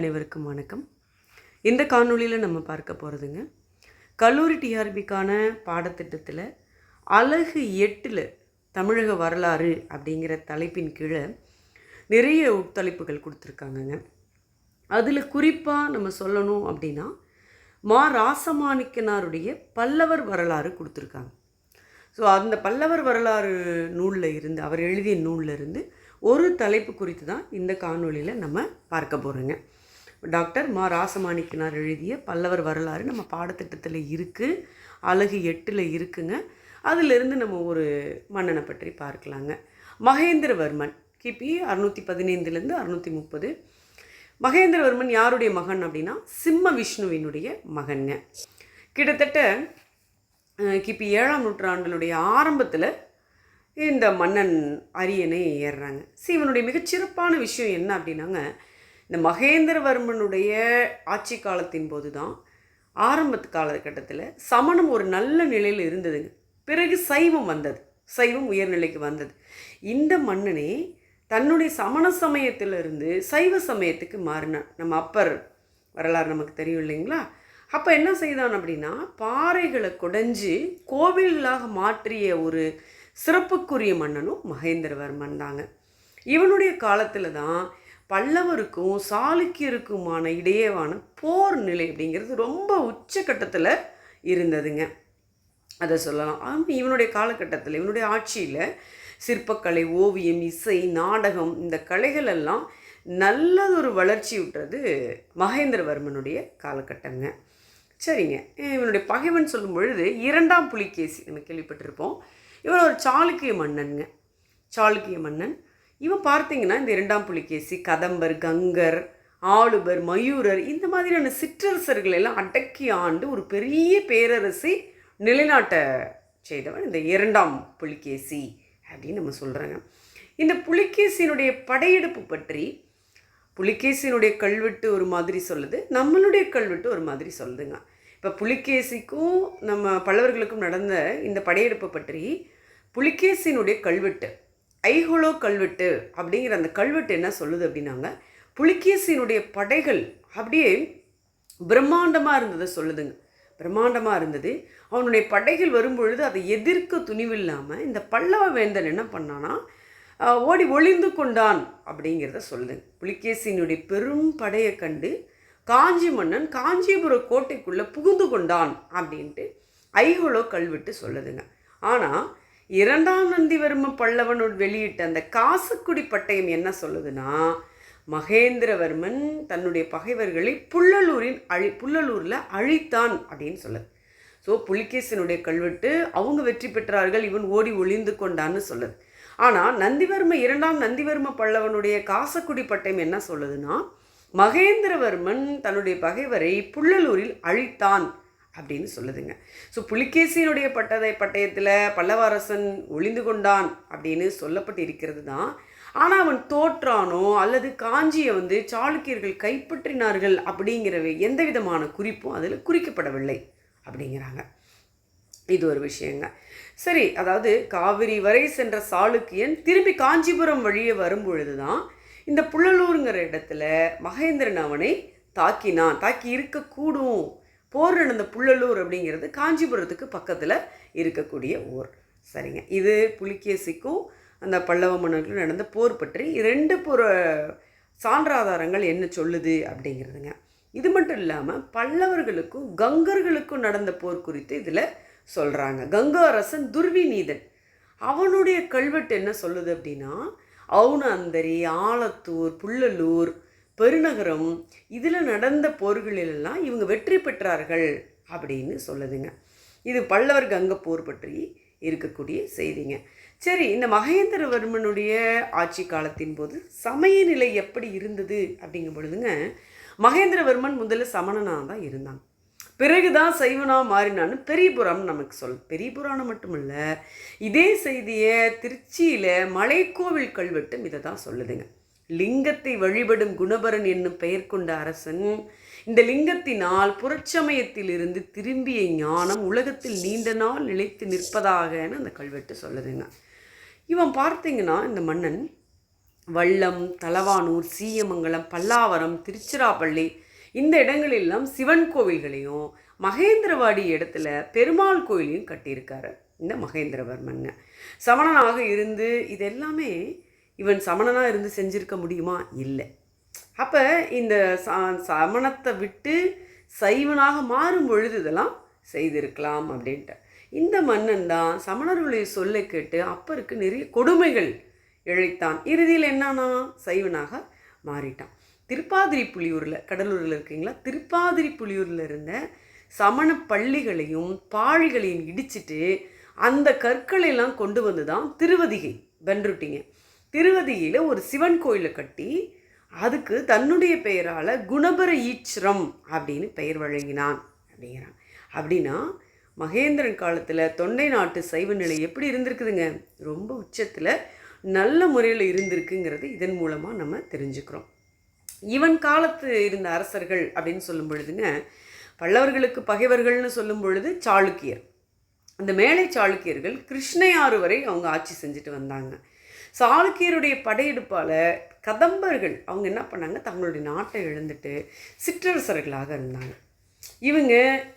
அனைவருக்கும் வணக்கம். இந்த காணொளியில் நம்ம பார்க்க போகிறதுங்க கல்லூரி டிஆர்பிக்கான பாடத்திட்டத்தில் அழகு எட்டில் தமிழக வரலாறு அப்படிங்கிற தலைப்பின் கீழே நிறைய உட்தலைப்புகள் கொடுத்துருக்காங்கங்க. அதில் குறிப்பாக நம்ம சொல்லணும் அப்படின்னா மா ராசமாணிக்கனாருடைய பல்லவர் வரலாறு கொடுத்துருக்காங்க. ஸோ அந்த பல்லவர் வரலாறு நூலில் இருந்து அவர் எழுதிய நூலில் இருந்து ஒரு தலைப்பு குறித்து தான் இந்த காணொலியில் நம்ம பார்க்க போகிறோங்க டாக்டர் மா ராசமாணிக்கனார் எழுதிய பல்லவர் வரலாறு நம்ம பாடத்திட்டத்தில் இருக்குது அழகு எட்டில் இருக்குங்க. அதிலிருந்து நம்ம ஒரு மன்னனை பற்றி பார்க்கலாங்க. மகேந்திரவர்மன் கிபி அறுநூற்றி பதினைந்துலேருந்து அறுநூற்றி முப்பது. மகேந்திரவர்மன் யாருடைய மகன் அப்படின்னா சிம்ம விஷ்ணுவினுடைய மகன்ங்க. கிட்டத்தட்ட கிபி ஏழாம் நூற்றாண்டினுடைய ஆரம்பத்தில் இந்த மன்னன் அரியணை ஏறுறாங்க. சீவனுடைய மிகச்சிறப்பான விஷயம் என்ன அப்படின்னாங்க இந்த மகேந்திரவர்மனுடைய ஆட்சி காலத்தின் போது தான் ஆரம்பத்து காலகட்டத்தில் சமணம் ஒரு நல்ல நிலையில் இருந்ததுங்க. பிறகு சைவம் வந்தது. சைவம் உயர்நிலைக்கு வந்தது. இந்த மன்னனே தன்னுடைய சமண சமயத்திலிருந்து சைவ சமயத்துக்கு மாறினான். நம்ம அப்பர் வரலாறு நமக்கு தெரியும் இல்லைங்களா? அப்போ என்ன செய்தான் அப்படின்னா பாறைகளை குடைஞ்சு கோவில்களாக மாற்றிய ஒரு சிறப்புக்குரிய மன்னனும் மகேந்திரவர்மன் தாங்க. இவனுடைய காலத்தில் தான் பல்லவருக்கும் சாளுக்கியருக்குமான இடையேவான போர் நிலை அப்படிங்கிறது ரொம்ப உச்சக்கட்டத்தில் இருந்ததுங்க. அதை சொல்லலாம். ஆமாம் இவனுடைய காலகட்டத்தில் இவனுடைய ஆட்சியில் சிற்பக்கலை ஓவியம் இசை நாடகம் இந்த கலைகள் எல்லாம் நல்லதொரு வளர்ச்சி விட்டுறது மகேந்திரவர்மனுடைய காலகட்டங்க. சரிங்க. இவனுடைய பகைவன் சொல்லும் பொழுது இரண்டாம் புலிகேசி நம்ம கேள்விப்பட்டிருப்போம். இவன் ஒரு சாளுக்கிய மன்னனுங்க. சாளுக்கிய மன்னன் இவன் பார்த்தீங்கன்னா இந்த இரண்டாம் புலிகேசி கதம்பர் கங்கர் ஆளுபர் மயூரர் இந்த மாதிரியான சிற்றரசர்கள் எல்லாம் அடக்கி ஆண்டு ஒரு பெரிய பேரரசை நிலைநாட்ட செய்தவன் இந்த இரண்டாம் புலிகேசி அப்படின்னு நம்ம சொல்கிறாங்க இந்த புலிகேசியினுடைய படையெடுப்பு பற்றி புலிகேசியினுடைய கல்வெட்டு ஒரு மாதிரி சொல்லுது நம்மளுடைய கல்வெட்டு ஒரு மாதிரி சொல்லுதுங்க. இப்போ புலிகேசிக்கும் நம்ம பல்லவர்களுக்கும் நடந்த இந்த படையெடுப்பை பற்றி புலிகேசியினுடைய கல்வெட்டு ஐஹோலோ கல்வெட்டு அப்படிங்கிற அந்த கல்வெட்டு என்ன சொல்லுது அப்படின்னாங்க? புலிகேசியினுடைய படைகள் அப்படியே பிரம்மாண்டமாக இருந்ததை சொல்லுதுங்க. பிரம்மாண்டமாக இருந்தது. அவனுடைய படைகள் வரும்பொழுது அதை எதிர்க்க துணிவில்லாமல் இந்த பல்லவ வேந்தன் என்ன பண்ணான்னா ஓடி ஒளிந்து கொண்டான் அப்படிங்கிறத சொல்லுதுங்க. புலிகேசியினுடைய பெரும் படையை கண்டு காஞ்சி மன்னன் காஞ்சிபுர கோட்டைக்குள்ளே புகுந்து கொண்டான் அப்படின்ட்டு ஐஹோலோ கல்வெட்டு சொல்லுதுங்க. ஆனால் இரண்டாம் நந்திவர்ம பல்லவனோடு வெளியிட்ட அந்த காசுக்குடி பட்டயம் என்ன சொல்லுதுன்னா மகேந்திரவர்மன் தன்னுடைய பகைவர்களை புள்ளலூரின் அழி புள்ளலூரில் அழித்தான் அப்படின்னு சொல்லுது. ஸோ புலிகேசனுடைய கல்வெட்டு அவங்க வெற்றி பெற்றார்கள் இவன் ஓடி ஒளிந்து கொண்டான்னு சொல்லுது. ஆனால் நந்திவர்ம இரண்டாம் நந்திவர்ம பல்லவனுடைய காசக்குடி பட்டயம் என்ன சொல்லுதுன்னா மகேந்திரவர்மன் தன்னுடைய பகைவரை புள்ளலூரில் அழித்தான். அப்படின்னு சொல்லுதுங்க. ஸோ புலிகேசியினுடைய பட்டதை பட்டயத்தில் பல்லவரசன் ஒளிந்து கொண்டான் அப்படின்னு சொல்லப்பட்டு இருக்கிறது தான். ஆனால் அவன் தோற்றானோ அல்லது காஞ்சியை வந்து சாளுக்கியர்கள் கைப்பற்றினார்கள் அப்படிங்கிற எந்த விதமான குறிப்பும் அதில் குறிக்கப்படவில்லை அப்படிங்கிறாங்க. இது ஒரு விஷயங்க. சரி அதாவது காவிரி வரை சென்ற சாளுக்கியன் திரும்பி காஞ்சிபுரம் வழியே வரும்பொழுது தான் இந்த புள்ளலூருங்கிற இடத்துல மகேந்திரன் அவனை தாக்கினான். தாக்கி இருக்கக்கூடும் போர் நடந்த புள்ளலூர் அப்படிங்கிறது காஞ்சிபுரத்துக்கு பக்கத்தில் இருக்கக்கூடிய ஊர். சரிங்க. இது புலிகேசிக்கும் அந்த பல்லவ மன்னர்களும் நடந்த போர் பற்றி ரெண்டு புற சான்றாதாரங்கள் என்ன சொல்லுது அப்படிங்கிறதுங்க. இது மட்டும் இல்லாமல் பல்லவர்களுக்கும் கங்கர்களுக்கும் நடந்த போர் குறித்து இதில் சொல்கிறாங்க கங்க அரசன் துர்விநீதன். அவனுடைய கல்வெட்டு என்ன சொல்லுது அப்படின்னா அவுணந்தரி ஆலத்தூர் புள்ளலூர் பெருநகரம் இதில் நடந்த போர்களிலெல்லாம் இவங்க வெற்றி பெற்றார்கள் அப்படின்னு சொல்லுதுங்க. இது பல்லவர் கங்க போர் பற்றி இருக்கக்கூடிய செய்திங்க. சரி இந்த மகேந்திரவர்மனுடைய ஆட்சி காலத்தின் போது சமய நிலை எப்படி இருந்தது அப்படிங்கும் பொழுதுங்க மகேந்திரவர்மன் முதல்ல சமணனாக தான் இருந்தான். பிறகுதான் சைவனாக மாறினான்னு பெரியபுரம் நமக்கு சொல் பெரியபுராணம் மட்டும் இல்லை இதே செய்தியை திருச்சியில் மலைக்கோவில் கல்வெட்டும் இதை தான் சொல்லுதுங்க. லிங்கத்தை வழிபடும் குணபரன் என்னும் பெயர் கொண்ட அரசன் இந்த லிங்கத்தினால் புறச்சமயத்திலிருந்து திரும்பிய ஞானம் உலகத்தில் நீண்ட நாள் நிலைத்து நிற்பதாகன்னு அந்த கல்வெட்டு சொல்லுதுங்க. இவன் பார்த்தீங்கன்னா இந்த மன்னன் வள்ளம் தலவானூர் சீயமங்கலம் பல்லாவரம் திருச்சிராப்பள்ளி இந்த இடங்களெல்லாம் சிவன் கோவில்களையும் மகேந்திரவாடி இடத்துல பெருமாள் கோயிலையும் கட்டியிருக்காரு. இந்த மகேந்திரவர்மன்னு சமணனாக இருந்து இது எல்லாமே இவன் சமணனாக இருந்து செஞ்சிருக்க முடியுமா? இல்லை. அப்போ இந்த ச சமணத்தை விட்டு சைவனாக மாறும் பொழுது இதெல்லாம் செய்திருக்கலாம் அப்படின்ட்டு. இந்த மன்னன் தான் சமணர்களுடைய சொல்லை கேட்டு அப்பருக்கு நிறைய கொடுமைகள் இழைத்தான் இறுதியில் என்னன்னா சைவனாக மாறிட்டான். திருப்பாதிரி புலியூரில் கடலூரில் இருக்கீங்களா? திருப்பாதிரி புலியூரில் இருந்த சமண பள்ளிகளையும் பாழிகளையும் இடிச்சிட்டு அந்த கற்களை எல்லாம் கொண்டு வந்து தான் திருவதிகை வென்றுட்டிங்க திருவதியில் ஒரு சிவன் கோயிலை கட்டி அதுக்கு தன்னுடைய பெயரால் குணபர ஈச்சரம் அப்படின்னு பெயர் வழங்கினான் அப்படிங்கிறான். அப்படின்னா மகேந்திரன் காலத்தில் தொண்டை நாட்டு சைவ நிலை எப்படி இருந்திருக்குதுங்க? ரொம்ப உச்சத்தில் நல்ல முறையில் இருந்திருக்குங்கிறது இதன் மூலமாக நம்ம தெரிஞ்சுக்கிறோம். இவன் காலத்து இருந்த அரசர்கள் அப்படின்னு சொல்லும் பொழுதுங்க பல்லவர்களுக்கு பகைவர்கள்னு சொல்லும் பொழுது சாளுக்கியர். அந்த மேலை சாளுக்கியர்கள் கிருஷ்ணயாறு வரை அவங்க ஆட்சி செஞ்சுட்டு வந்தாங்க. சாளுக்கியருடைய படையெடுப்பால் கதம்பர்கள் அவங்க என்ன பண்ணாங்க? தங்களுடைய நாட்டை இழந்துட்டு சிற்றரசர்களாக இருந்தாங்க. இவங்க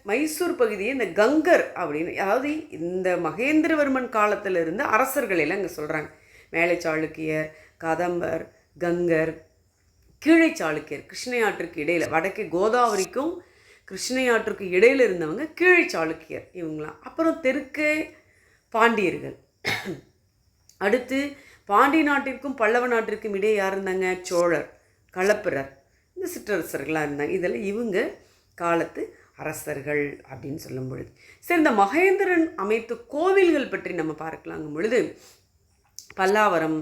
மைசூர் பகுதியை இந்த கங்கர் அப்படின்னு அதாவது இந்த மகேந்திரவர்மன் காலத்தில் இருந்த அரசர்கள் எல்லாம் இங்கே சொல்கிறாங்க மேலை சாளுக்கியர் கதம்பர் கங்கர் கீழே சாளுக்கியர் கிருஷ்ணையாற்றுக்கு இடையில் வடக்கே கோதாவரிக்கும் கிருஷ்ணையாற்றுக்கு இடையில் இருந்தவங்க கீழே சாளுக்கியர் இவங்களாம். அப்புறம் தெற்கே பாண்டியர்கள். அடுத்து பாண்டி நாட்டிற்கும் பல்லவ நாட்டிற்கும் இடையே யார் இருந்தாங்க? சோழர் களப்பிரர் இந்த சிற்றரசர்களாக இருந்தாங்க. இதெல்லாம் இவங்க காலத்து அரசர்கள் அப்படின்னு சொல்லும் பொழுது. சரி இந்த மகேந்திரன் அமைத்த கோவில்கள் பற்றி நம்ம பார்க்கலாங்கும் பொழுது பல்லாவரம்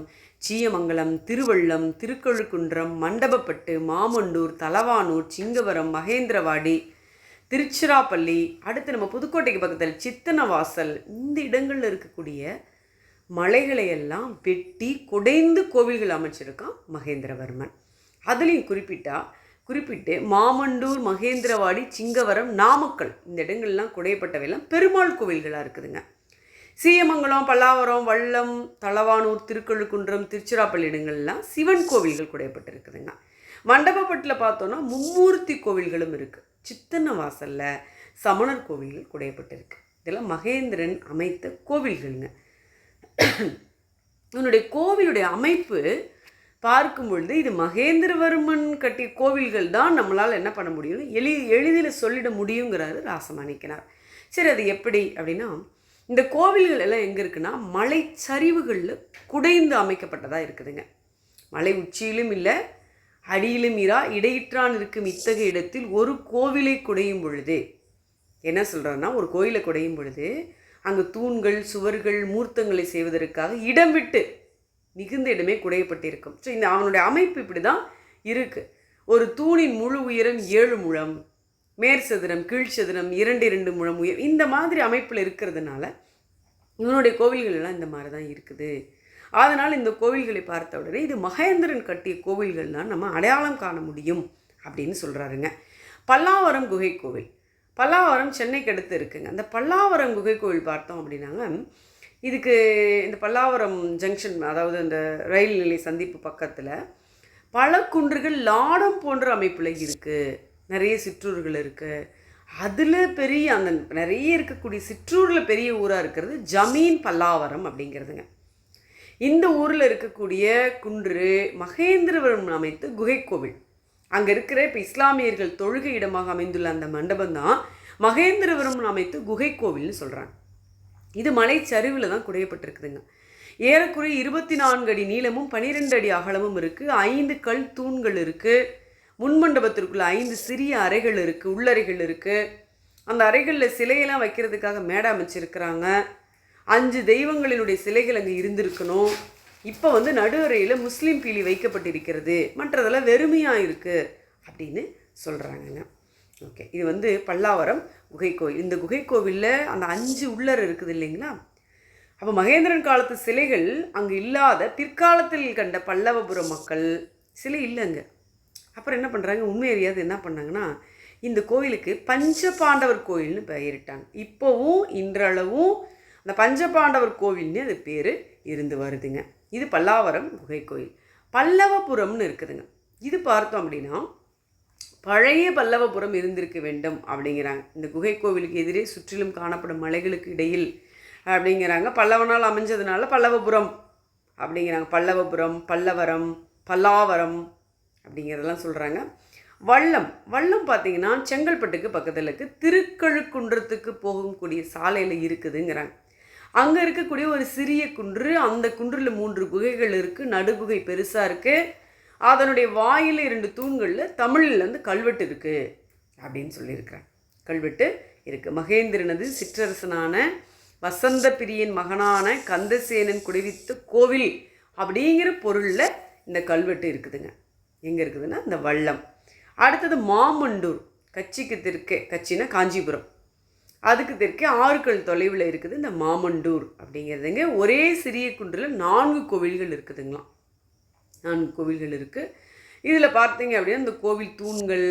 சீயமங்கலம் திருவள்ளம் திருக்கழுக்குன்றம் மண்டபப்பட்டு மாமண்டூர் தலவானூர் சிங்கவரம் மகேந்திரவாடி திருச்சிராப்பள்ளி அடுத்து நம்ம புதுக்கோட்டைக்கு பக்கத்தில் சித்தனவாசல் இந்த இடங்களில் இருக்கக்கூடிய மலைகளை எல்லாம் வெட்டி குடைந்து கோவில்கள் அமைச்சிருக்கான் மகேந்திரவர்மன். அதுலேயும் குறிப்பிட்டா குறிப்பிட்டு மாமண்டூர் மகேந்திரவாடி சிங்கவரம் நாமக்கல் இந்த இடங்கள்லாம் குடையப்பட்டவையெல்லாம் பெருமாள் கோவில்களாக இருக்குதுங்க. சீயமங்கலம் பல்லாவரம் வள்ளம் தளவானூர் திருக்கழுக்குன்றம் திருச்சிராப்பள்ளி இடங்கள்லாம் சிவன் கோவில்கள் குடையப்பட்டிருக்குதுங்க. மண்டபப்பட்டில் பார்த்தோன்னா மும்மூர்த்தி கோவில்களும் இருக்குது சித்தன்ன வாசலில் சமணர் கோவில்கள் குடையப்பட்டிருக்கு. இதெல்லாம் மகேந்திரன் அமைத்த கோவில்கள்ங்க. உன்னுடைய கோவிலுடைய அமைப்பு பார்க்கும் பொழுது இது மகேந்திரவர்மன் கட்டிய கோவில்கள் தான் நம்மளால் என்ன பண்ண முடியும்? எளி எளிதில் சொல்லிட முடியுங்கிறாரு ராசமாணிக்கனார். சரி அது எப்படி அப்படின்னா இந்த கோவில்கள் எல்லாம் எங்கே இருக்குன்னா மலை சரிவுகளில் குடைந்து அமைக்கப்பட்டதாக இருக்குதுங்க. மலை உச்சியிலும் இல்லை அடியிலும் இரா இடையிற்றான் இருக்கும் இத்தகைய இடத்தில் ஒரு கோவிலை குடையும் பொழுது என்ன சொல்கிறாருன்னா ஒரு கோயிலை குடையும் பொழுது அங்கு தூண்கள் சுவர்கள் மூர்த்தங்களை செய்வதற்காக இடம் விட்டு மிகுந்த இடமே குடையப்பட்டிருக்கும். ஸோ இந்த அவனுடைய அமைப்பு இப்படி தான் இருக்குது ஒரு தூணின் முழு உயரம் ஏழு முழம் மேற்சதுரம் கீழ்ச்சதுரம் இரண்டு இரண்டு முழம் உயர் இந்த மாதிரி அமைப்பில் இருக்கிறதுனால இவனுடைய கோவில்கள் எல்லாம் இந்த மாதிரி தான் இருக்குது. அதனால் இந்த கோவில்களை பார்த்த உடனே இது மகேந்திரன் கட்டிய கோவில்கள்லாம் நம்ம அடையாளம் காண முடியும் அப்படின்னு சொல்கிறாருங்க பல்லாவரம் குகை கோவில். பல்லாவரம் சென்னைக்கு அடுத்து இருக்குங்க. அந்த பல்லாவரம் குகை கோயில் பார்த்தோம் அப்படின்னாங்க. இதுக்கு இந்த பல்லாவரம் ஜங்ஷன் அதாவது அந்த ரயில் நிலை சந்திப்பு பக்கத்தில் பல குன்றுகள் லாடம் போன்ற அமைப்பில் இருக்குது நிறைய சிற்றூர்கள் இருக்குது அதில் பெரிய அந்த நிறைய இருக்கக்கூடிய சிற்றூரில் பெரிய ஊராக இருக்கிறது ஜமீன் பல்லாவரம் அப்படிங்கிறதுங்க. இந்த ஊரில் இருக்கக்கூடிய குன்று மகேந்திரவரம் அமைத்து குகை கோவில். அங்கே இருக்கிற இப்போ இஸ்லாமியர்கள் தொழுகை இடமாக அமைந்துள்ள அந்த மண்டபம் தான் மகேந்திரவரம் அமைத்து குகை கோவில்னு சொல்கிறாங்க இது மலை சரிவில் தான் குடையப்பட்டிருக்குதுங்க. ஏறக்குறைய இருபத்தி நான்கு அடி நீளமும் பனிரெண்டு அடி அகலமும் இருக்குது ஐந்து கல் தூண்கள் இருக்குது முன்மண்டபத்திற்குள்ள ஐந்து சிறிய அறைகள் இருக்குது உள்ளறைகள் இருக்குது அந்த அறைகளில் சிலையெல்லாம் வைக்கிறதுக்காக மேடை அமைச்சிருக்கிறாங்க. அஞ்சு தெய்வங்களினுடைய சிலைகள் அங்கே இருந்திருக்கணும். இப்போ வந்து நடுவரையில் முஸ்லீம் பீலி வைக்கப்பட்டிருக்கிறது. மற்றதெல்லாம் வெறுமையாக இருக்குது அப்படின்னு சொல்கிறாங்கங்க ஓகே இது வந்து பல்லாவரம் குகைக்கோவில் இந்த குகை கோவிலில் அந்த அஞ்சு உள்ளர் இருக்குது இல்லைங்களா? அப்போ மகேந்திரன் காலத்து சிலைகள் அங்கே இல்லாத பிற்காலத்தில் கண்ட பல்லவபுர மக்கள் சிலை இல்லைங்க. அப்புறம் என்ன பண்ணுறாங்க உண்மை அறியாது என்ன பண்ணாங்கன்னா இந்த கோவிலுக்கு பஞ்சபாண்டவர் கோயில்னு பெயரிட்டாங்க. இப்போவும் இன்றளவும் அந்த பஞ்ச பாண்டவர் கோவில்னு அது பேர் இருந்து வருதுங்க. இது பல்லாவரம் குகை கோயில் பல்லவபுரம்னு இருக்குதுங்க. இது பார்த்தோம் அப்படின்னா பழைய பல்லவபுரம் இருந்திருக்க வேண்டும் அப்படிங்கிறாங்க. இந்த குகை கோவிலுக்கு எதிரே சுற்றிலும் காணப்படும் மலைகளுக்கு இடையில் அப்படிங்கிறாங்க. பல்லவனால் அமைஞ்சதுனால பல்லவபுரம் அப்படிங்கிறாங்க. பல்லவபுரம் பல்லவரம் பல்லாவரம் அப்படிங்கிறதெல்லாம் சொல்கிறாங்க வல்லம் வல்லம் பார்த்தீங்கன்னா செங்கல்பட்டுக்கு பக்கத்தில் இருக்குது திருக்கழுக்குன்றத்துக்கு போகக்கூடிய சாலையில் இருக்குதுங்கிறாங்க. அங்கே இருக்கக்கூடிய ஒரு சிறிய குன்று அந்த குன்றில் மூன்று குகைகள் இருக்குது நடுகுகை பெருசாக இருக்குது அதனுடைய வாயில் இரண்டு தூண்களில் தமிழில் வந்து கல்வெட்டு இருக்குது அப்படின்னு சொல்லியிருக்கிறேன் கல்வெட்டு இருக்குது மகேந்திரனது சிற்றரசனான வசந்த பிரியன் மகனான கந்தசேனன் குடிவித்த கோவில் அப்படிங்கிற பொருளில் இந்த கல்வெட்டு இருக்குதுங்க. எங்கே இருக்குதுன்னா இந்த வள்ளம். அடுத்தது மாமண்டூர் கட்சிக்கு தெற்கே கட்சினா காஞ்சிபுரம். அதுக்கு தெற்கே ஆறுக்கள் தொலைவில் இருக்குது இந்த மாமண்டூர் அப்படிங்கிறதுங்க. ஒரே சிறிய குன்றில் நான்கு கோவில்கள் இருக்குதுங்களாம். நான்கு கோவில்கள் இருக்குது இதில் பார்த்தீங்க அப்படின்னா இந்த கோவில் தூண்கள்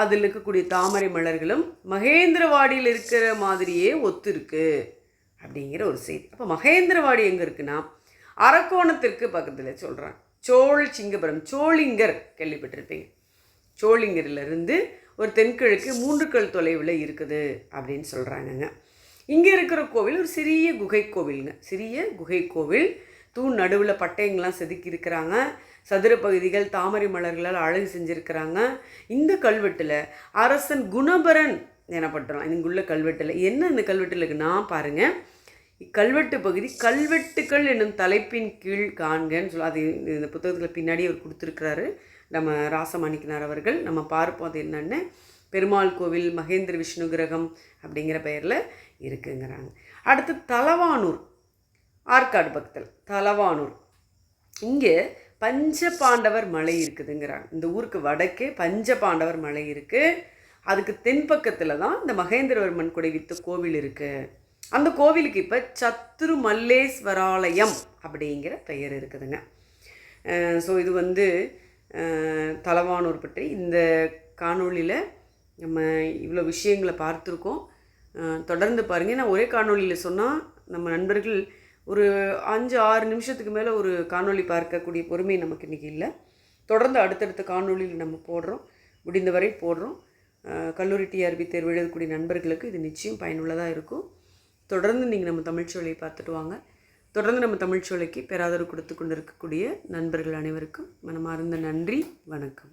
அதில் இருக்கக்கூடிய தாமரை மலர்களும் மகேந்திரவாடியில் இருக்கிற மாதிரியே ஒத்து அப்படிங்கிற ஒரு செய்தி. அப்போ மகேந்திரவாடி எங்கே இருக்குன்னா அரக்கோணத்திற்கு பக்கத்தில் சொல்கிறாங்க சோழ் சிங்கபுரம் சோழிங்கர் கேள்விப்பட்டிருப்பீங்க. சோளிங்கர்லேருந்து ஒரு தென்கிழக்கு மூன்று கல் தொலைவில் இருக்குது அப்படின்னு சொல்கிறாங்கங்க இங்கே இருக்கிற கோவில் ஒரு சிறிய குகை கோவிலுங்க. சிறிய குகை கோவில். தூண் நடுவில் பட்டயங்கள்லாம் செதுக்கி இருக்கிறாங்க. சதுர பகுதிகள் தாமரை மலர்களால் அழகு செஞ்சுருக்கிறாங்க. இந்த கல்வெட்டில் அரசன் குணபரன் எனப்பட்டுறான் இங்குள்ள கல்வெட்டில். என்ன இந்த கல்வெட்டில் இருக்குன்னா பாருங்கள் கல்வெட்டு பகுதி கல்வெட்டுக்கள் என்னும் தலைப்பின் கீழ் காண்கன்னு சொல்ல அது இந்த புத்தகத்தில் பின்னாடி அவர் கொடுத்துருக்கிறாரு. நம்ம ராசமாணிக்கனார் அவர்கள் நம்ம பார்ப்போம் அது என்னென்னு. பெருமாள் கோவில் மகேந்திர விஷ்ணு கிரகம் அப்படிங்கிற பெயரில் இருக்குங்கிறாங்க. அடுத்து தலவானூர் ஆற்காடு பக்கத்தில் தலவானூர். இங்கே பஞ்ச பாண்டவர் மலை இருக்குதுங்கிறாங்க. இந்த ஊருக்கு வடக்கே பஞ்ச பாண்டவர் மலை இருக்குது அதுக்கு தென்பக்கத்தில் தான் இந்த மகேந்திரவர்மன் குடைவித்த கோவில் இருக்குது அந்த கோவிலுக்கு இப்போ சத்துரு மல்லேஸ்வராலயம் அப்படிங்கிற பெயர் இருக்குதுங்க. ஸோ இது வந்து தலவானூர் பற்றி இந்த காணொளியில் நம்ம இவ்வளோ விஷயங்களை பார்த்துருக்கோம். தொடர்ந்து பாருங்கள் நான் ஒரே காணொளியில் சொன்னால் நம்ம நண்பர்கள் ஒரு அஞ்சு ஆறு நிமிஷத்துக்கு மேலே ஒரு காணொளி பார்க்கக்கூடிய பொறுமை நமக்கு இன்றைக்கி இல்லை. தொடர்ந்து அடுத்தடுத்த காணொளியில் நம்ம போடுறோம். முடிந்தவரை போடுறோம். கல்லூரி டிஆர்பி தேர்வு எழுதக்கூடிய நண்பர்களுக்கு இது நிச்சயம் பயனுள்ளதாக இருக்கும். தொடர்ந்து நீங்கள் நம்ம தமிழ்ச்சோலையை பார்த்துட்டு வாங்க. தொடர்ந்து நம்ம தமிழ்ச்சோலைக்கு பேராதரவு கொடுத்து கொண்டு இருக்கக்கூடிய நண்பர்கள் அனைவருக்கும் மனமார்ந்த நன்றி. வணக்கம்.